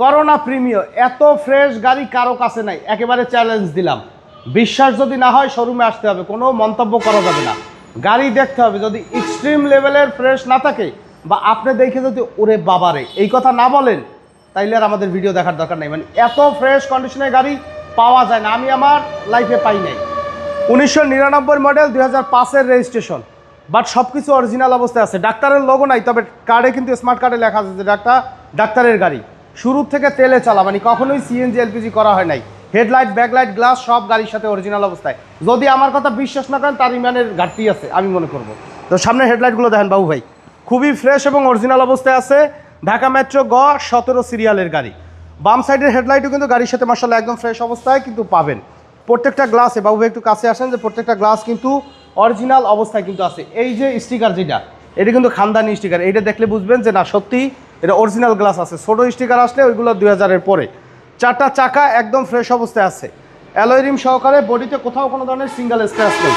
Corona প্রিমিয় এত fresh গাড়ি কারও কাছে নাই, একেবারে চ্যালেঞ্জ দিলাম। বিশ্বাস যদি না হয় শোরুমে আসতে হবে, কোনো মন্তব্য করা যাবে না। গাড়ি দেখতে হবে, যদি এক্সট্রিম লেভেলের ফ্রেশ না থাকে, বা আপনি দেখে যদি, ওরে বাবারে, এই কথা না বলেন, তাইলে আর আমাদের ভিডিও দেখার দরকার নেই। মানে এত ফ্রেশ কন্ডিশনের গাড়ি পাওয়া যায় না, আমি আমার লাইফে পাই নাই। উনিশশো নিরানব্বই মডেল দুই হাজার পাঁচের রেজিস্ট্রেশন বাট সব কিছু অরিজিনাল অবস্থায় আছে। ডাক্তারের লোগো নাই, তবে কার্ডে কিন্তু স্মার্ট কার্ডে লেখা আছে যে ডাক্তার, ডাক্তারের গাড়ি। শুরু থেকে তেলে চালা মানে কখনোই সিএনজি এলপিজি করা হয় নাই। হেডলাইট ব্যাকলাইট গ্লাস সব গাড়ির সাথে অরিজিনাল অবস্থায়। যদি আমার কথা বিশ্বাস না করেন, তার ইমানের ঘাটতি আছে, আমি মনে করব। তো সামনে হেডলাইটগুলো দেখেন বাবু ভাই। খুবই ফ্রেশ এবং অরিজিনাল অবস্থায় আছে ঢাকা মেট্রো গ সতেরো সিরিয়ালের গাড়ি। বাম সাইডের হেডলাইটও কিন্তু গাড়ির সাথে মার্শাল্লাহ একদম ফ্রেশ অবস্থায় কিন্তু পাবেন। প্রত্যেকটা গ্লাসে বাবু ভাই একটু কাছে আসেন যে প্রত্যেকটা গ্লাস কিন্তু অরিজিনাল অবস্থায় কিন্তু আছে। এই যে স্টিকার যেটা, এটা কিন্তু খানদানি স্টিকার এইটা দেখলে বুঝবেন যে না সত্যি এটা অরিজিনাল গ্লাস আছে। ছোটো স্টিকার আসলে ওইগুলো দুই হাজারের পরে। চারটা চাকা একদম ফ্রেশ অবস্থায় আছে। অ্যালয় রিম সহকারে বডিতে কোথাও কোনো ধরনের সিঙ্গেল স্ক্র্যাচ নেই।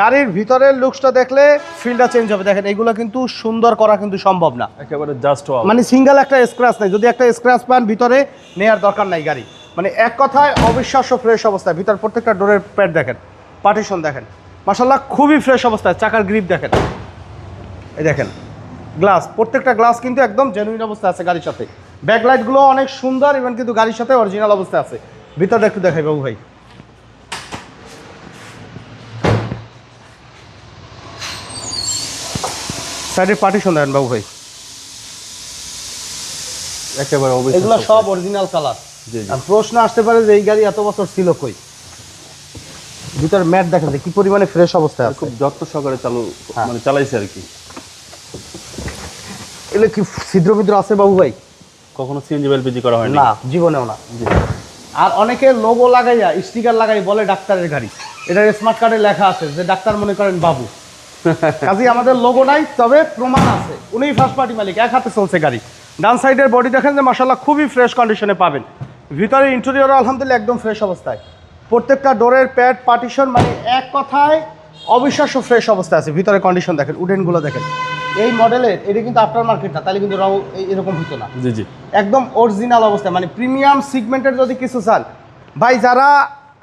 গাড়ির ভিতরের লুকসটা দেখলে ফিল্ডটা চেঞ্জ হবে। দেখেন এগুলো কিন্তু সুন্দর করা কিন্তু সম্ভব না। একেবারে জাস্ট মানে সিঙ্গেল একটা স্ক্র্যাচ নেই। যদি একটা স্ক্র্যাচ পান ভিতরে নেওয়ার দরকার নাই গাড়ি। মানে এক কথায় অবিশ্বাস্য ফ্রেশ অবস্থায়। ভিতর প্রত্যেকটা ডোরের প্যাড দেখেন পার্টিশন দেখেন। মাসাল্লাহ খুবই ফ্রেশ অবস্থায়। চাকার গ্রিপ দেখেন। এই দেখেন গ্লাস প্রত্যেকটা গ্লাস কিন্তু একদম জেনুইন অবস্থায় আছে গাড়ির সাথে। ব্যাকলাইটগুলো অনেক সুন্দর ইভেন কিন্তু গাড়ির সাথে অরিজিনাল অবস্থায় আছে। ভিতরে একটু দেখাই বাবু ভাই। সাইডের পার্টিশন দেখেন বাবু ভাই। একেবারে এগুলো সব অরিজিনাল কালার। আর প্রশ্ন আসতে পারে যে এই গাড়ি এত বছর ছিল কই? ভিতরে ম্যাট দেখেন যে কি পরিমাণে ফ্রেশ অবস্থায় আছে? খুব যত্ন সহকারে চালু হ্যাঁ। মানে চালাইছে আর কি। এগুলো কি ছিদ্র ভিতরে আছে বাবু ভাই? কখনো সিএনজি এলপিজি করা হয়নি? না জীবনেও না। আর অনেকে লোগো লাগাইয়া স্টিকার লাগাই বলে ডাক্তারের গাড়ি। এটা স্মার্ট কার্ডে লেখা আছে যে ডাক্তার মনে করেন বাবু। কাজে আমাদের লোগো নাই তবে প্রমাণ আছে। উনি ফার্স্ট পার্টি মালিক এক হাতে চলছে গাড়ি। ডান সাইডের বডি দেখেন যে মাসাল্লাহ খুবই ফ্রেশ কন্ডিশনে পাবেন। ভিতরে ইন্টেরিয়র আলহামদুলিল্লাহ একদম ফ্রেশ অবস্থায়। প্রত্যেকটা ডোরের প্যাড পার্টিশন মানে এক কথায় অবিশ্বাস্য ফ্রেশ অবস্থায় আছে। ভিতরে কন্ডিশন দেখেন উডেনগুলো দেখেন। এই মডেলের এটা কিন্তু আফটার মার্কেট না তাহলে কিন্তু রং এরকম হতো না। জি জি। একদম অরিজিনাল অবস্থায় মানে প্রিমিয়াম সিগমেন্টের যদি কিছু চান ভাই যারা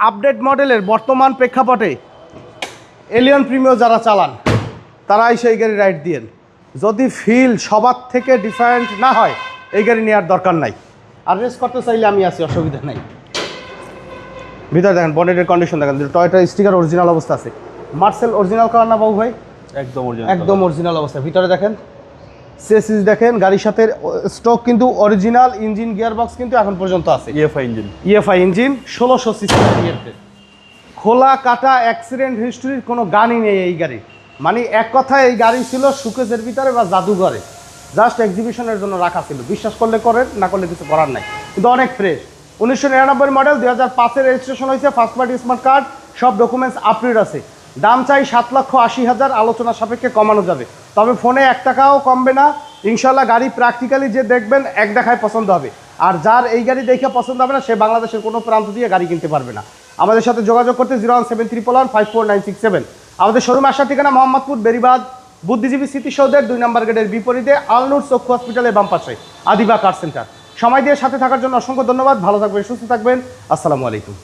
আপডেট মডেলের বর্তমান প্রেক্ষাপটে এলিয়ন প্রিমিয়াম যারা চালান তারাই সেই গাড়ি রাইড দিয়েন। যদি ফিল সবার থেকে ডিফারেন্ট না হয় এই গাড়ি নেওয়ার দরকার নাই। আর রেস করতে চাইলে আমি আছি অসুবিধা নাই। ভিতরে দেখেন বনেটের কন্ডিশন দেখেন টয়টা স্টিকার অরিজিনাল অবস্থা আছে। মার্সেল অরিজিনাল কালার না বাবু ভাই? একদম original একদম অরিজিনাল অবস্থা ভিতরে দেখেন সেসিস দেখেন গাড়ির সাথে স্টক কিন্তু অরিজিনাল ইঞ্জিন গিয়ারবক্স কিন্তু এখন পর্যন্ত আছে। ইএফআই ইঞ্জিন ইএফআই ইঞ্জিন ষোলোশো সিসি খোলা কাটা অ্যাক্সিডেন্ট হিস্ট্রির কোনো গানই নেই এই গাড়ি মানে এক কথায় এই গাড়ি ছিল সুকেজের ভিতরে বা জাদুঘরে। জাস্ট এক্সিবিশনের জন্য রাখা ছিল। বিশ্বাস করলে করেন না করলে কিছু করার নাই। কিন্তু অনেক ফ্রেশ উনিশশো নিরানব্বই মডেল দুই হাজার পাঁচের রেজিস্ট্রেশন হয়েছে ফার্স্ট পার্টি স্মার্ট কার্ড সব ডকুমেন্টস আপডেট আছে। দাম চাই সাত লক্ষ আশি হাজার, আলোচনা সাপেক্ষে কমানো যাবে। তবে ফোনে এক টাকাও কমবে না। ইনশাল্লাহ গাড়ি প্র্যাকটিক্যালি যে দেখবেন, এক দেখায় পছন্দ হবে। আর যার এই গাড়ি দেখে পছন্দ হবে না, সে বাংলাদেশের কোনো প্রান্ত দিয়ে গাড়ি কিনতে পারবে না। আমাদের সাথে যোগাযোগ করতে zero one seven triple one five four nine six seven. আমাদের শোরুম আসার ঠিকানা মোহাম্মদপুর, বেরিবাদ। বুদ্ধিজীবী স্মৃতিসৌধের দুই নম্বর গেটের বিপরীতে আলনুর চক্ষু হসপিটালের বাম পাশে, আদিবা কার সেন্টার সময় দিয়ে সাথে থাকার জন্য অসংখ্য ধন্যবাদ। ভালো থাকবেন, সুস্থ থাকবেন। আসসালামু আলাইকুম।